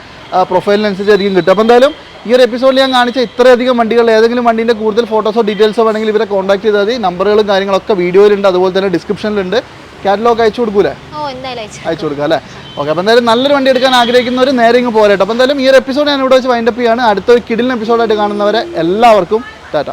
പ്രൊഫൈലിനനുസരിച്ചായിരിക്കും കിട്ടും അപ്പോൾ എന്തായാലും ഈ ഒരു എപ്പിസോഡിൽ ഞാൻ കാണിച്ച ഇത്രയധികം വണ്ടികൾ ഏതെങ്കിലും വണ്ടീന്റെ കൂടുതൽ ഫോട്ടോസോ ഡീറ്റെയിൽസോ വേണമെങ്കിൽ ഇവരെ കോൺടാക്ട് ചെയ്താൽ മതി. നമ്പറുകളും കാര്യങ്ങളൊക്കെ വീഡിയോയിലുണ്ട്. അതുപോലെ തന്നെ ഡിസ്ക്രിപ്ഷനിലുണ്ട് കാറ്റലോഗ് അയച്ചു കൊടുക്കൂലേ? അയച്ചു കൊടുക്കുക അല്ലേ? ഓക്കെ അപ്പോൾ എന്തായാലും നല്ലൊരു വണ്ടി എടുക്കാൻ ആഗ്രഹിക്കുന്ന ഒരു നേരെ ഇങ്ങ് പോരട്ടോ. അപ്പോൾ എന്തായാലും ഈ ഒരു എപ്പിസോഡ് ഞാൻ ഇവിടെ വെച്ച് വൈൻഡപ്പ് ചെയ്യാണ്. അടുത്തൊരു കിടിലിന് എപ്പിസോഡായിട്ട് കാണുന്നവരെ എല്ലാവർക്കും ടാറ്റ.